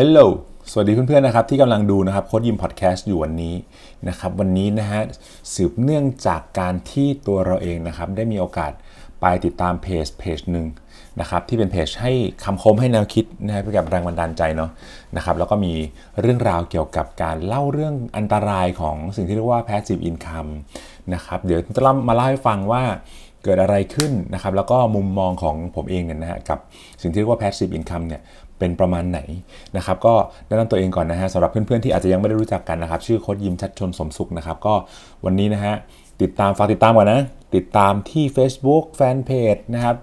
Hello สวัสดีเพื่อนๆนะครับที่กำลังดูนะครับโค้ดยิมพอดแคสต์อยู่วันนี้นะครับวันนี้นะฮะสืบเนื่องจากการที่ตัวเราเองนะครับได้มีโอกาสไปติดตามเพจเพจหนึ่งนะครับที่เป็นเพจให้คำคมให้แนวคิดนะครับเพื่อกับแรงบันดาลใจเนาะนะครับแล้วก็มีเรื่องราวเกี่ยวกับการเล่าเรื่องอันตรายของสิ่งที่เรียกว่า passive income นะครับเดี๋ยวจะมาเล่าให้ฟังว่าเกิดอะไรขึ้นนะครับแล้วก็มุมมองของผมเองเนี่ยนะฮะกับสิ่งที่เรียกว่า passive income เนี่ย เป็นประมาณไหนนะครับก็แนะนำตัวเองก่อนนะฮะสำหรับเพื่อนๆที่อาจจะยังไม่ได้รู้จักกันนะครับ ชื่อโค้ดยิมชัดชนสมสุขนะครับก็วันนี้นะฮะติดตามฝากติดตามก่อนนะ ติดตามที่ Facebook Fanpage นะครับ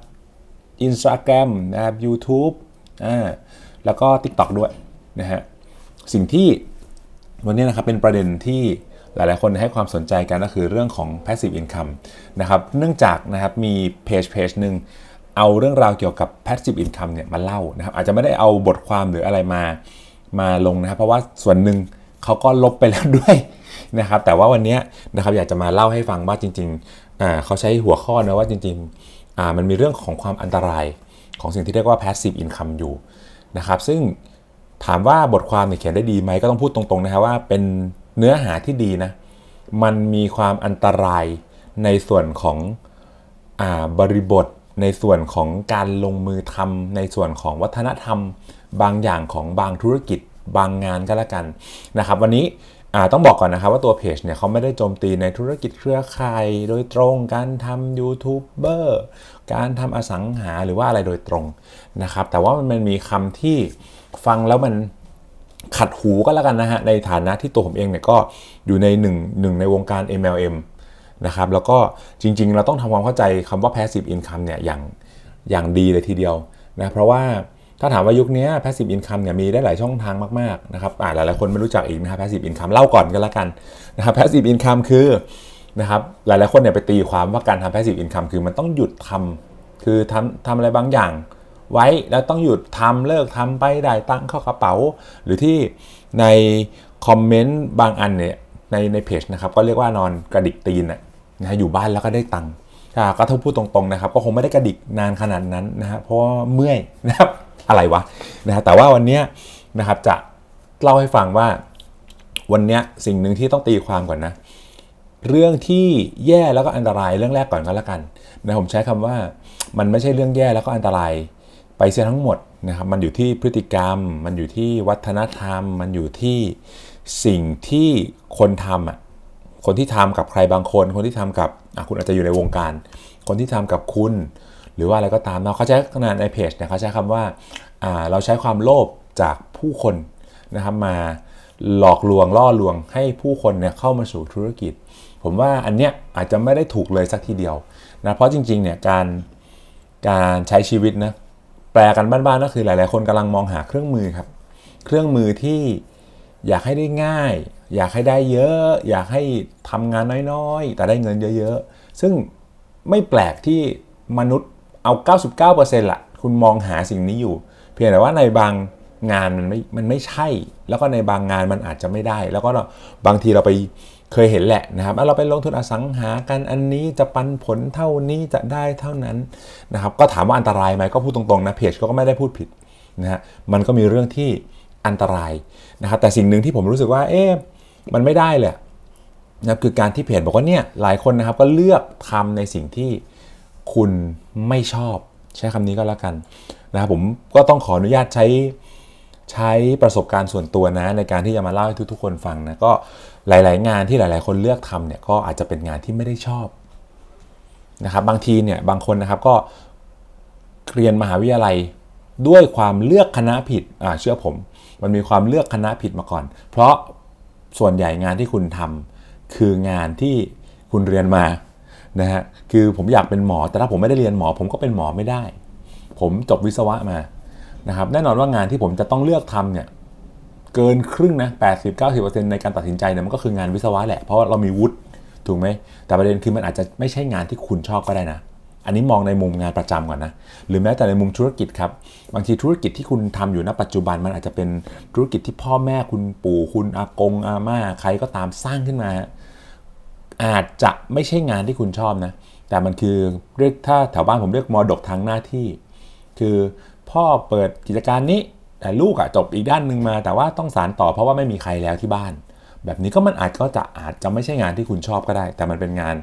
Instagram นะครับ YouTube อ่าแล้วก็ TikTok ด้วยนะฮะสิ่งที่วันนี้นะครับเป็นประเด็นที่หลาย ๆ คนให้ความสนใจกันก็คือเรื่องของ passive income นะครับเนื่องจากนะครับมีเพจเพจหนึ่ง เอาเรื่องราวเกี่ยวกับ passive income เนี่ยมาเล่านะครับอาจจะไม่ได้เอาบทความหรืออะไรมามาลงนะครับ เพราะว่าส่วนหนึ่งเขาก็ลบไปแล้วด้วยนะครับ แต่ว่าวันนี้นะครับอยากจะมาเล่าให้ฟังว่าจริงๆเขาใช้หัวข้อนะว่าจริงๆมันมีเรื่องของความอันตรายของสิ่งที่เรียกว่า passive income อยู่นะครับ ซึ่งถามว่าบทความเนี่ยเขียนได้ดีไหมก็ต้องพูดตรงๆนะครับว่าเป็นเนื้อหาที่ดีนะมันมีความอันตรายในส่วนของอบริบท ในส่วนของการลงมือทำในส่วนของวัฒนธรรม บางอย่างของบางธุรกิจบางงานก็แล้วกันนะครับ วันนี้ต้องบอกก่อนนะครับว่าตัวเพจเนี่ยเขาไม่ได้โจมตีในธุรกิจเครือข่ายโดยตรงการทำยูทูบเบอร์การทำอสังหาหรือว่าอะไรโดยตรงนะครับ แต่ว่ามันมีคำที่ฟังแล้วมันขัดหูก็แล้วกันนะฮะในฐานะที่ตัวผมเองเนี่ยก็อยู่ในหนึ่งหนึ่งในวงการ MLM นะครับแล้วก็จริงๆ เราต้องทำความเข้าใจคำว่า passive income เนี่ยอย่างอย่างดีเลยทีเดียวนะเพราะว่าถ้าถามว่ายุคนี้ passive income เนี่ยมีได้หลายช่องทางมากๆนะครับอ่าหลายๆคนไม่รู้จักอีกนะครับ passive income เล่าก่อนกันละกันนะครับ passive income คือนะครับหลายๆคนเนี่ยไปตีความว่าการทำ passive income คือมันต้องหยุดทำคือทำทำอะไรบางอย่างไว้แล้วต้องหยุดทำเลิกทำไปได้ตั้งเข้ากระเป๋า หรือที่ในคอมเมนต์บางอันเนี่ยในในเพจนะครับก็เรียกว่านอนกระดิกตีนอะ นะอยู่บ้านแล้วก็ได้ตังค์ก็ถ้าพูดตรงๆนะครับ ก็คงไม่ได้กระดิกนานขนาดนั้นนะฮะเพราะเมื่อยนะครับอะไรวะนะฮะแต่ว่าวันนี้นะครับจะเล่าให้ฟังว่าวันนี้สิ่งหนึ่งที่ต้องตีความก่อนนะ เรื่องที่แย่แล้วก็อันตรายเรื่องแรกก่อนก็แล้วกันนะผมใช้คำว่ามันไม่ใช่เรื่องแย่แล้วก็อันตราย ไปเสียทั้งหมดนะครับมันอยู่ที่พฤติกรรม มันอยู่ที่วัฒนธรรม มันอยู่ที่สิ่งที่คนทำอะ คนที่ทำกับใครบางคน คนที่ทำกับคุณอาจจะอยู่ในวงการ คนที่ทำกับคุณ หรือว่าอะไรก็ตามเนาะเขาใช้ขนาดในเพจเนี่ยเขาใช้คำว่าเราใช้ความโลภจากผู้คนนะครับมาหลอกลวงล่อลวงให้ผู้คนเนี่ยเข้ามาสู่ธุรกิจ ผมว่าอันเนี้ยอาจจะไม่ได้ถูกเลยสักทีเดียวนะเพราะจริงๆเนี่ยการการใช้ชีวิตนะแปลกันบ้านๆก็คือหลายๆ คนกำลังมองหาเครื่องมือครับ เครื่องมือที่อยากให้ได้ง่าย อยากให้ได้เยอะ อยากให้ทำงานน้อยๆ แต่ได้เงินเยอะๆ ซึ่งไม่แปลกที่มนุษย์เอา 99%ละคุณมองหาสิ่งนี้อยู่ เพียงแต่ว่าในบางงานมันไม่ มันไม่ใช่ แล้วก็ในบางงานมันอาจจะไม่ได้ แล้วก็บางทีเราไปเคยเห็นแหละนะครับเราไปลงทุนอสังหากันอันนี้จะปันผลเท่านี้จะได้เท่านั้นนะครับ ก็ถามว่าอันตรายไหมก็พูดตรงๆนะเพจก็ไม่ได้พูดผิดนะฮะ มันก็มีเรื่องที่อันตรายนะครับ แต่สิ่งหนึ่งที่ผมรู้สึกว่า เอ๊ะ มันไม่ได้เลยนะคือการที่เพจบอกว่าเนี่ยหลายคนนะครับก็เลือกทำในสิ่งที่คุณไม่ชอบใช้คำนี้ก็แล้วกันนะครับผมก็ต้องขออนุญาตใช้ใช้ประสบการณ์ส่วนตัวนะ ในการที่จะมาเล่าให้ทุกๆคนฟังนะก็หลาย ๆ งานที่หลาย ๆ คนเลือกทำเนี่ยก็อาจจะเป็นงานที่ไม่ได้ชอบนะครับบางทีเนี่ยบางคนนะครับก็เรียนมหาวิทยาลัยด้วยความเลือกคณะผิดอ่าเชื่อผม มันมีความเลือกคณะผิดมาก่อน เพราะ ส่วนใหญ่งานที่คุณทำคืองานที่คุณเรียนมานะฮะคือผมอยากเป็นหมอ แต่ถ้าผมไม่ได้เรียนหมอ ผมก็เป็นหมอไม่ได้ ผมจบวิศวะมานะครับแน่นอนว่างานที่ผมจะต้องเลือกทำเนี่ยเกินครึ่งนะ80-90%ในการตัดสินใจเนี่ยมันก็คืองานวิศวะแหละเพราะเรามีวุฒิถูกไหมแต่ประเด็นคือมันอาจจะไม่ใช่งานที่คุณชอบก็ได้นะ อันนี้มองในมุมงานประจำก่อนนะ หรือแม้แต่ในมุมธุรกิจครับ บางทีธุรกิจที่คุณทำอยู่ณปัจจุบันมันอาจจะเป็นธุรกิจที่พ่อแม่คุณปู่คุณอากงอาม่าใครก็ตามสร้างขึ้นมา อาจจะไม่ใช่งานที่คุณชอบนะ แต่มันคือเรียกถ้าแถวบ้านผมเรียกมรดกทางหน้าที่ คือพ่อเปิดกิจการนี้แต่ลูกอะจบอีกด้านหนึ่งมา แต่ว่าต้องสารต่อเพราะว่าไม่มีใครแล้วที่บ้าน แบบนี้ก็มันอาจก็จะอาจจะไม่ใช่งานที่คุณชอบก็ได้ แต่มันเป็นงาน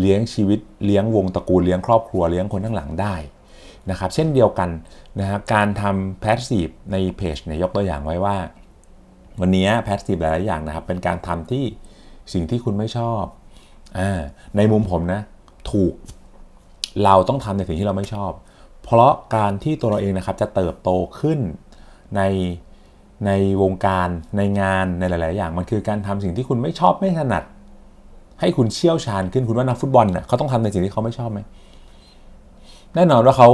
เลี้ยงชีวิตเลี้ยงวงตระกูลเลี้ยงครอบครัวเลี้ยงคนข้างหลังได้นะครับ เช่นเดียวกันนะฮะการทำแพสซีฟในเพจเนี่ยยกตัวอย่างไว้ว่า วันนี้แพสซีฟหลายๆอย่างนะครับ เป็นการทำที่สิ่งที่คุณไม่ชอบอ่าในมุมผมนะถูกเราต้องทำในสิ่งที่เราไม่ชอบ เพราะการที่ตัวเราเองนะครับจะเติบโตขึ้นในในวงการในงานในหลาย ๆ อย่างมันคือการทำสิ่งที่คุณไม่ชอบไม่ถนัด ให้คุณเชี่ยวชาญขึ้นคุณว่านักฟุตบอลเน่ยเขาต้องทำในสิ่งที่เขาไม่ชอบไหมแน่นอนว่าเขา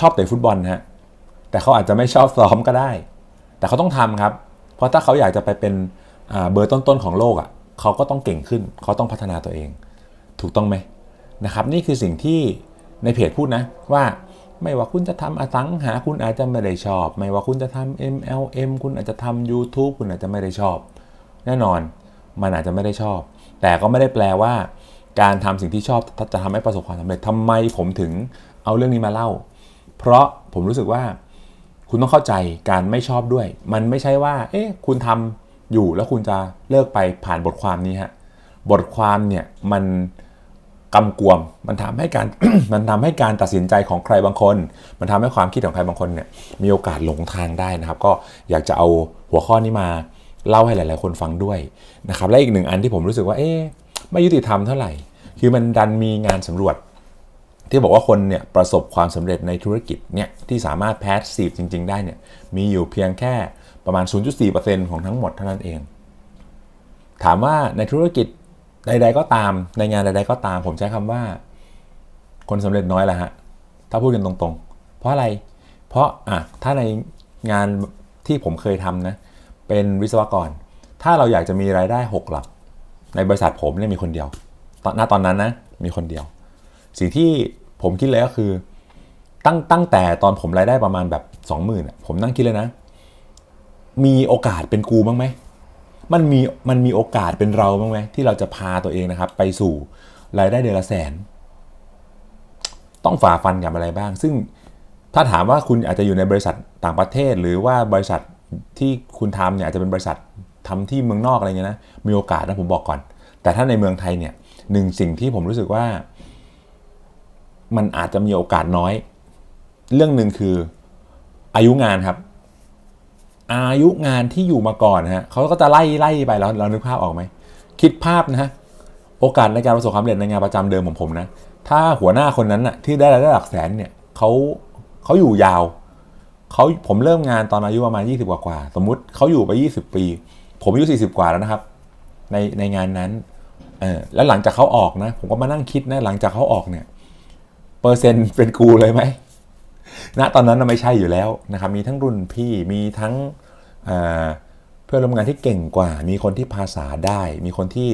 ชอบเตะฟุตบอลฮะแต่เขาอาจจะไม่ชอบซ้อมก็ได้ แต่เขาต้องทำครับ เพราะถ้าเขาอยากจะไปเป็นเบอร์ต้นๆของโลกอะเขาก็ต้องเก่งขึ้น เขาต้องพัฒนาตัวเอง ถูกต้องไหมนะครับนี่คือสิ่งที่ในเพจพูดนะว่าไม่ว่าคุณจะทำอสังหาคุณอาจจะไม่ได้ชอบ ไม่ว่าคุณจะทำ MLM คุณอาจจะทำ YouTube คุณอาจจะไม่ได้ชอบ แน่นอนมันอาจจะไม่ได้ชอบ แต่ก็ไม่ได้แปลว่า การทำสิ่งที่ชอบจะทำให้ประสบความสำเร็จทำไมผมถึงเอาเรื่องนี้มาเล่า เพราะผมรู้สึกว่า คุณต้องเข้าใจการไม่ชอบด้วย มันไม่ใช่ว่า เอ๊ะคุณทำอยู่แล้วคุณจะเลิกไปผ่านบทความนี้ฮะบทความเนี่ยมันกำกวมมันทำให้การมันทำให้การตัดสินใจของใครบางคน มันทำให้ความคิดของใครบางคนเนี่ยมีโอกาสหลงทางได้นะครับ ก็อยากจะเอาหัวข้อนี้มา เล่าให้หลาย ๆ คนฟังด้วยนะครับและอีกหนึ่งอันที่ผมรู้สึกว่าเอ๊ะไม่ยุติธรรมเท่าไหร่ คือมันดันมีงานสำรวจ ที่บอกว่าคนเนี่ยประสบความสำเร็จในธุรกิจเนี่ยที่สามารถแพสซีฟจริง ๆ ได้เนี่ยมีอยู่เพียงแค่ประมาณ 0.4%ของทั้งหมดเท่านั้นเอง ถามว่าในธุรกิจใด ๆ ก็ตามในงานใด ๆ ก็ตาม ผมใช้คำว่า คนสำเร็จน้อยแหละฮะถ้าพูดกันตรง ๆ เพราะอะไร เพราะอะถ้าในงานที่ผมเคยทำนะ เป็นวิศวกร ถ้าเราอยากจะมีรายได้ 6 หลัก ในบริษัทผมเนี่ยมีคนเดียว ตอนตอนนั้นนะมีคนเดียว สิ่งที่ผมคิดเลยก็คือ ตั้งตั้งแต่ตอนผมรายได้ประมาณแบบ 20,000ผมนั่งคิดเลยนะ มีโอกาสเป็นกูบ้างไหมมันมีมันมีโอกาสเป็นเราบ้างไหมที่เราจะพาตัวเองนะครับ ไปสู่รายได้เดือนละแสน ต้องฝ่าฟันกับอะไรบ้าง ซึ่งถ้าถามว่าคุณอาจจะอยู่ในบริษัทต่างประเทศ หรือว่าบริษัท ที่คุณทำเนี่ยอาจจะเป็นบริษัททำที่เมืองนอกอะไรเงี้ยนะมีโอกาสนะผมบอกก่อน แต่ถ้าในเมืองไทยเนี่ยหนึ่งสิ่งที่ผมรู้สึกว่า มันอาจจะมีโอกาสน้อย เรื่องหนึ่งคืออายุงานครับ อายุงานที่อยู่มาก่อนฮะเขาก็จะไล่ไล่ไปแล้วเรานึกภาพออกไหมคิดภาพนะฮะโอกาสในการประสบความสำเร็จในงานประจำเดิมของผมนะ ถ้าหัวหน้าคนนั้นอะที่ได้รายได้หลักแสนเนี่ยเขาเขาอยู่ยาว เขาผมเริ่มงานตอนอายุประมาณ 20 กว่ากว่า สมมุติเขาอยู่ไป 20 ปี ผมอายุ 40 กว่าแล้วนะครับ ในในงานนั้นเออแล้วหลังจากเขาออกนะ ผมก็มานั่งคิดนะ หลังจากเขาออกเนี่ย เปอร์เซ็นต์เป็นกูเลยไหมณตอนนั้นไม่ใช่อยู่แล้วนะครับ มีทั้งรุ่นพี่ มีทั้งเพื่อนร่วมงานที่เก่งกว่า มีคนที่ภาษาได้ มีคนที่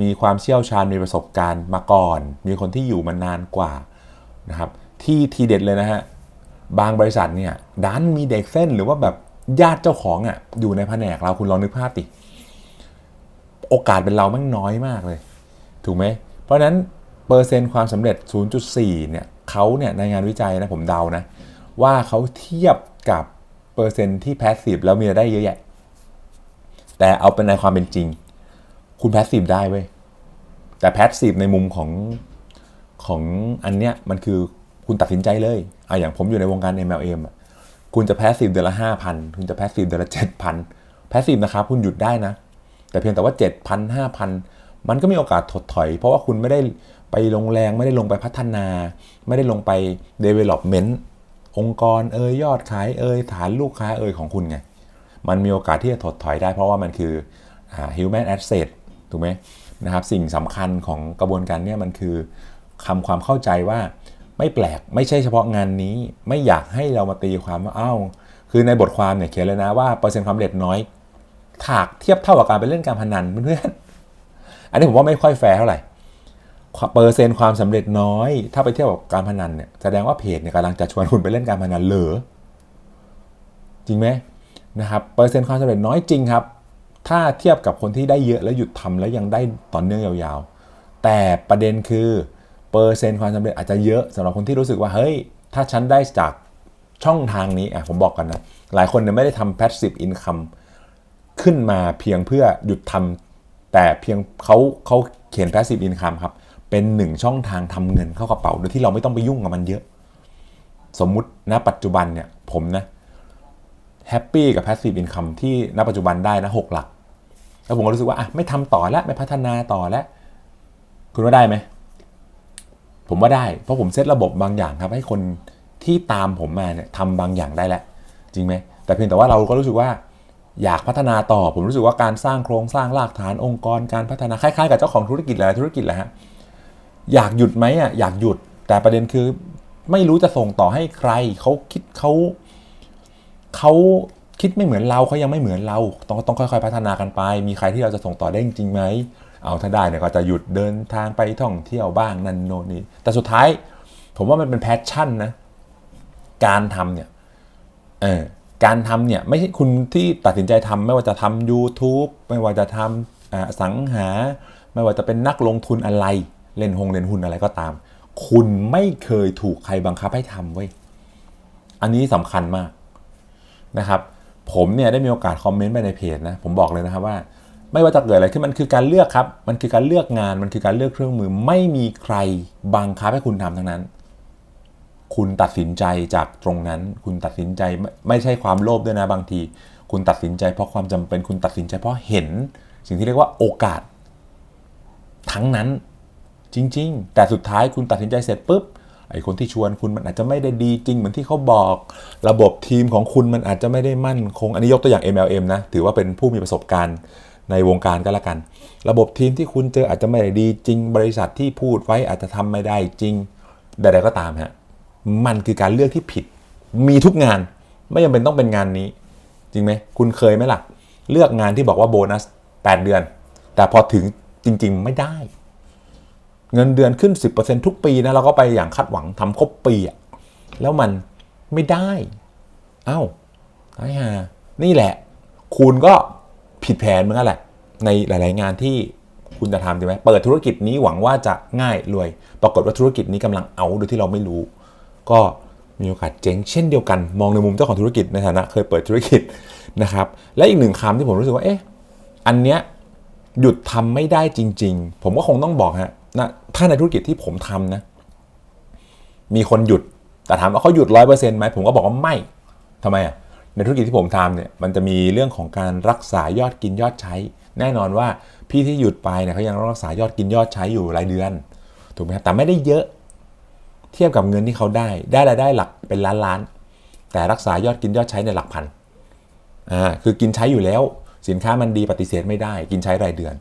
มีความเชี่ยวชาญ มีประสบการณ์มาก่อน มีคนที่อยู่มานานกว่านะครับ ที่ทีเด็ดเลยนะฮะ บางบริษัทเนี่ยดันมีเด็กเส้นหรือว่าแบบญาติเจ้าของอะอยู่ในแผนกเราคุณลองนึกภาพติโอกาสเป็นเราไม่น้อยมากเลย ถูกไหม เพราะนั้นเปอร์เซ็นต์ความสำเร็จ 0.4 เนี่ยเขาเนี่ยในงานวิจัยนะผมเดานะ ว่าเขาเทียบกับเปอร์เซ็นต์ที่แพสซีฟแล้วมีรายได้เยอะแยะ แต่เอาเป็นในความเป็นจริง คุณแพสซีฟได้เว้ย แต่แพสซีฟในมุมของของอันเนี้ยมันคือ คุณตัดสินใจเลยอะอย่างผมอยู่ในวงการ MLM อะคุณจะแพสซีฟเดือนละห้าพันคุณจะแพสซีฟเดือนละเจ็ดพันแพสซีฟนะครับคุณหยุดได้นะ แต่เพียงแต่ว่าเจ็ดพันห้าพันมันก็มีโอกาสถดถอย เพราะว่าคุณไม่ได้ไปลงแรงไม่ได้ลงไปพัฒนา ไม่ได้ลงไป development องค์กรเอ่ยยอดขายเอ่ยฐานลูกค้าเอ่ยของคุณไง มันมีโอกาสที่จะถดถอยได้เพราะว่ามันคือ human asset ถูกไหมนะครับสิ่งสำคัญของกระบวนการนี้มันคือคำความเข้าใจว่า ไม่แปลกไม่ใช่เฉพาะงานนี้ ไม่อยากให้เรามาตีความว่าอ้าวคือในบทความเนี่ยเขียนเลยนะว่าเปอร์เซ็นต์ความเด็ดน้อยถากเทียบเท่ากับการไปเล่นการพนันเพื่อนอันนี้ผมว่าไม่ค่อยแฟร์เท่าไหร่เปอร์เซ็นต์ความสำเร็จน้อย ถ้าไปเทียบกับการพนันเนี่ยแสดงว่าเพจเนี่ยกำลังจะชวนคุณไปเล่นการพนันเหรอจริงไหมนะครับเปอร์เซ็นต์ความสำเร็จน้อยจริงครับ ถ้าเทียบกับคนที่ได้เยอะแล้วหยุดทำแล้วยังได้ต่อเนื่องยาวๆ แต่ประเด็นคือ เปอร์เซ็นต์ความสำเร็จอาจจะเยอะสำหรับคนที่รู้สึกว่าเฮ้ย ถ้าฉันได้จากช่องทางนี้อะผมบอกกันนะ หลายคนเนี่ยไม่ได้ทำ passive income ขึ้นมาเพียงเพื่อหยุดทำแต่เพียงเขาเขาเขียน passive income ครับ เป็นหนึ่งช่องทางทำเงินเข้ากระเป๋าโดยที่เราไม่ต้องไปยุ่งกับมันเยอะ สมมุติณปัจจุบันเนี่ยผมนะแฮปปี้กับ passive income ที่ณปัจจุบันได้นะหกหลัก แล้วผมก็รู้สึกว่าอะไม่ทำต่อแล้วไม่พัฒนาต่อแล้ว คุณว่าได้ไหม ผมว่าได้เพราะผมเซตระบบบางอย่างครับ ให้คนที่ตามผมมาเนี่ยทำบางอย่างได้แล้วจริงไหมแต่เพียงแต่ว่าเราก็รู้สึกว่าอยากพัฒนาต่อ ผมรู้สึกว่าการสร้างโครงสร้างรากฐานองค์กรการพัฒนาคล้ายๆกับเจ้าของธุรกิจหลายธุรกิจแหละฮะอยากหยุดไหมอะอยากหยุด แต่ประเด็นคือไม่รู้จะส่งต่อให้ใครเขาคิดเขาเขาคิดไม่เหมือนเราเขายังไม่เหมือนเรา ต้องต้องค่อย ๆ พัฒนากันไป มีใครที่เราจะส่งต่อได้จริงไหม เอาถ้าได้เนี่ยก็จะหยุดเดินทางไปท่องเที่ยวบ้างนั่นโน่นนี่แต่สุดท้าย ผมว่ามันเป็นแพชชั่นนะการทำเนี่ยเออการทำเนี่ยไม่ใช่คุณที่ตัดสินใจทำไม่ว่าจะทำ YouTube ไม่ว่าจะทำสังหา ไม่ว่าจะเป็นนักลงทุนอะไร เล่นหงเล่นหุ้นอะไรก็ตาม คุณไม่เคยถูกใครบังคับให้ทำเว้ยอันนี้สำคัญมากนะครับ ผมเนี่ยได้มีโอกาสคอมเมนต์ไปในเพจนะ ผมบอกเลยนะครับว่า ไม่ว่าจะเกิดอะไรขึ้นมันคือการเลือกครับ มันคือการเลือกงาน มันคือการเลือกเครื่องมือ ไม่มีใครบังคับให้คุณทำทั้งนั้น คุณตัดสินใจจากตรงนั้น คุณตัดสินใจไม่ใช่ความโลภด้วยนะบางที คุณตัดสินใจเพราะความจำเป็น คุณตัดสินใจเพราะเห็น สิ่งที่เรียกว่าโอกาส ทั้งนั้นจริง ๆ แต่สุดท้ายคุณตัดสินใจเสร็จปุ๊บไอ้คนที่ชวนคุณมันอาจจะไม่ได้ดีจริงเหมือนที่เขาบอก ระบบทีมของคุณมันอาจจะไม่ได้มั่นคง อันนี้ยกตัวอย่าง MLM นะ ถือว่าเป็นผู้มีประสบการณ์ ในวงการก็แล้วกัน ระบบทีมที่คุณเจออาจจะไม่ได้ดีจริง บริษัทที่พูดไว้อาจจะทำไม่ได้จริงใดๆก็ตามฮะมันคือการเลือกที่ผิด มีทุกงานไม่จำเป็นต้องเป็นงานนี้ จริงไหมคุณเคยไหมล่ะ เลือกงานที่บอกว่าโบนัส 8 เดือน แต่พอถึงจริง ๆ ไม่ได้ เงินเดือนขึ้น 10%ทุกปีนะเราก็ไปอย่างคาดหวังทำครบปีอะแล้วมันไม่ได้ เอา้าตายฮานี่แหละ คุณก็ ผิดแผนเหมือนกันแหละ ในหลาย ๆ งานที่คุณจะทำใช่ไหมเปิดธุรกิจนี้หวังว่าจะง่ายรวย ปรากฏว่าธุรกิจนี้กำลังเอาโดยที่เราไม่รู้ ก็มีโอกาสเจ๊งเช่นเดียวกันมองในมุมเจ้าของธุรกิจในฐานะเคยเปิดธุรกิจนะครับ และอีกหนึ่งคำที่ผมรู้สึกว่าเอ๊ะอันเนี้ยหยุดทำไม่ได้จริง ๆ ผมก็คงต้องบอกฮะนะถ้าในธุรกิจที่ผมทำนะ มีคนหยุดแต่ถามว่าเขาหยุดร้อยเปอร์เซ็นต์ไหมผมก็บอกว่าไม่ทำไมอะ ในธุรกิจที่ผมทำเนี่ยมันจะมีเรื่องของการรักษายอดกินยอดใช้ แน่นอนว่าพี่ที่หยุดไปเนี่ยเขายังรักษายอดกินยอดใช้อยู่รายเดือนถูกไหมครับแต่ไม่ได้เยอะเทียบกับเงินที่เขาได้ ได้รายได้หลักเป็นล้านล้าน แต่รักษายอดกินยอดใช้ในหลักพันอ่าคือกินใช้อยู่แล้ว สินค้ามันดีปฏิเสธไม่ได้ กินใช้รายเดือน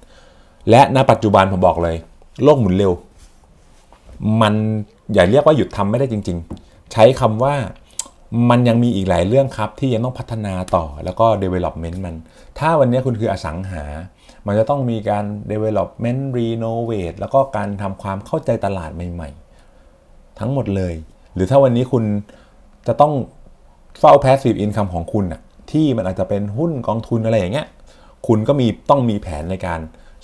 และณปัจจุบันผมบอกเลย โลกหมุนเร็ว มันอย่าเรียกว่าหยุดทำไม่ได้จริง ๆ ใช้คำว่า มันยังมีอีกหลายเรื่องครับที่ยังต้องพัฒนาต่อแล้วก็ development มัน ถ้าวันนี้คุณคืออสังหา มันจะต้องมีการ development renovate แล้วก็การทำความเข้าใจตลาดใหม่ ๆ ทั้งหมดเลย หรือถ้าวันนี้คุณจะต้องเฝ้า passive income ของคุณอะที่มันอาจจะเป็นหุ้นกองทุนอะไรอย่างเงี้ย คุณก็มีต้องมีแผนในการ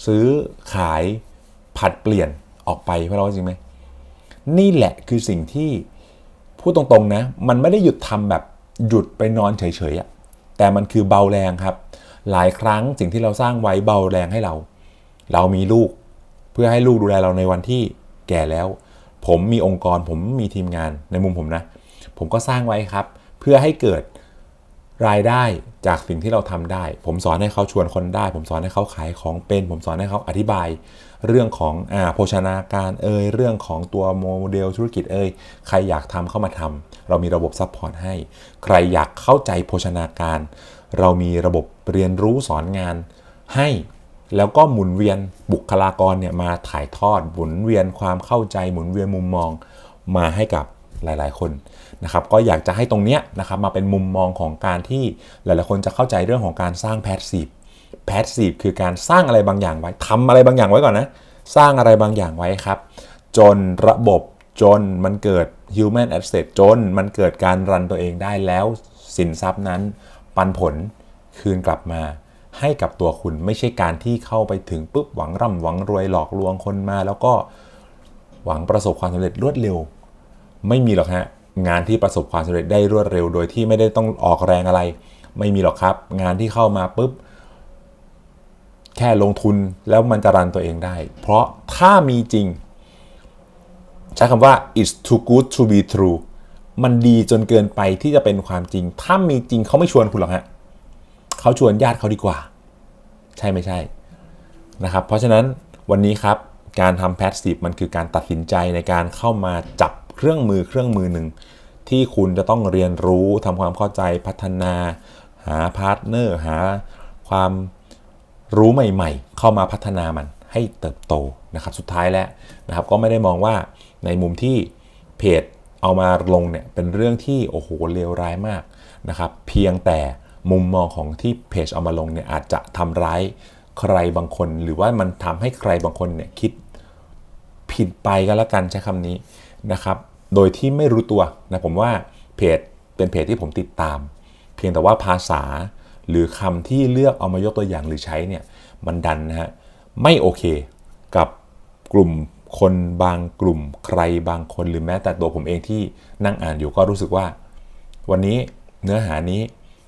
ซื้อขายผัดเปลี่ยนออกไปเพราะเราจริงไหมนี่แหละคือสิ่งที่ พูดตรงๆนะ มันไม่ได้หยุดทำแบบหยุดไปนอนเฉยๆอะแต่มันคือเบาแรงครับ หลายครั้งสิ่งที่เราสร้างไว้เบาแรงให้เรา เรามีลูก เพื่อให้ลูกดูแลเราในวันที่แก่แล้ว ผมมีองค์กรผมมีทีมงานในมุมผมนะ ผมก็สร้างไว้ครับ เพื่อให้เกิดรายได้จากสิ่งที่เราทำได้ ผมสอนให้เขาชวนคนได้ ผมสอนให้เขาขายของเป็น ผมสอนให้เขาอธิบาย เรื่องของอ่าโภชนาการเอ่ยเรื่องของตัวโมเดลธุรกิจเอ่ยใครอยากทำเข้ามาทำเรามีระบบซัพพอร์ตให้ ใครอยากเข้าใจโภชนาการ เรามีระบบเรียนรู้สอนงานให้แล้วก็หมุนเวียนบุคลากรเนี่ยมาถ่ายทอดหมุนเวียนความเข้าใจหมุนเวียนมุมมองมาให้กับหลาย ๆ คนนะครับก็อยากจะให้ตรงเนี้ยนะครับมาเป็นมุมมองของการที่หลาย ๆ คนจะเข้าใจเรื่องของการสร้างแพสซีฟ แพสซีฟคือการสร้างอะไรบางอย่างไว้ทำอะไรบางอย่างไว้ก่อนนะ สร้างอะไรบางอย่างไว้ครับ จนระบบจนมันเกิด human asset จนมันเกิดการรันตัวเองได้แล้วสินทรัพย์นั้น ปันผลคืนกลับมาให้กับตัวคุณไม่ใช่การที่เข้าไปถึงปุ๊บหวังร่ำหวังรวยหลอกลวงคนมา แล้วก็หวังประสบความสำเร็จรวดเร็ว ไม่มีหรอกฮะงานที่ประสบความสำเร็จได้รวดเร็ว โดยที่ไม่ได้ต้องออกแรงอะไร ไม่มีหรอกครับ งานที่เข้ามาปุ๊บ แค่ลงทุนแล้วมันจะรันตัวเองได้ เพราะถ้ามีจริง ใช้คำว่า it's too good to be true มันดีจนเกินไปที่จะเป็นความจริง ถ้ามีจริงเขาไม่ชวนคุณหรอกฮะเขาชวนญาติเขาดีกว่า ใช่ไม่ใช่นะครับ เพราะฉะนั้นวันนี้ครับการทำแพสซีฟมันคือการตัดสินใจในการเข้ามาจับเครื่องมือเครื่องมือหนึ่ง ที่คุณจะต้องเรียนรู้ทำความเข้าใจพัฒนา หาพาร์ทเนอร์หาความ รู้ใหม่ ๆ เข้ามาพัฒนามันให้เติบโตนะครับ สุดท้ายแล้วนะครับ ก็ไม่ได้มองว่าในมุมที่เพจเอามาลงเนี่ยเป็นเรื่องที่โอ้โหเลวร้ายมากนะครับ เพียงแต่มุมมองของที่เพจเอามาลงเนี่ยอาจจะทำร้ายใครบางคน หรือว่ามันทำให้ใครบางคนเนี่ยคิดผิดไปก็แล้วกันใช้คำนี้นะครับ โดยที่ไม่รู้ตัวนะผมว่าเพจเป็นเพจที่ผมติดตาม เพียงแต่ว่าภาษา หรือคำที่เลือกเอามายกตัวอย่างหรือใช้เนี่ยมันดันนะฮะไม่โอเคกับกลุ่มคนบางกลุ่มใครบางคนหรือแม้แต่ตัวผมเองที่นั่งอ่านอยู่ก็รู้สึกว่า วันนี้เนื้อหานี้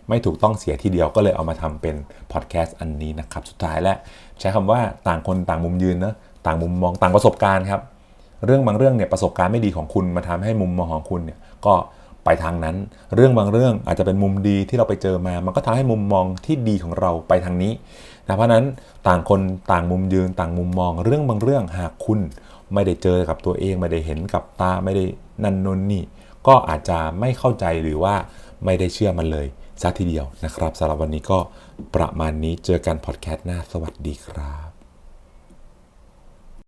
ไม่ถูกต้องเสียทีเดียวก็เลยเอามาทำเป็นพอดแคสต์อันนี้นะครับ สุดท้ายและใช้คำว่าต่างคนต่างมุมยืนนะต่างมุมมองต่างประสบการณ์ครับ เรื่องบางเรื่องเนี่ยประสบการณ์ไม่ดีของคุณมาทำให้มุมมองของคุณเนี่ยก็ ไปทางนั้น เรื่องบางเรื่องอาจจะเป็นมุมดีที่เราไปเจอมา มันก็ทำให้มุมมองที่ดีของเราไปทางนี้นะเพราะนั้นต่างคนต่างมุมยืนต่างมุมมอง เรื่องบางเรื่องหากคุณไม่ได้เจอกับตัวเองไม่ได้เห็นกับตาไม่ได้นันนนนี่ ก็อาจจะไม่เข้าใจหรือว่าไม่ได้เชื่อมันเลยซะทีเดียวนะครับสำหรับวันนี้ก็ประมาณนี้เจอกันพอดแคสต์หน้าสวัสดีครับ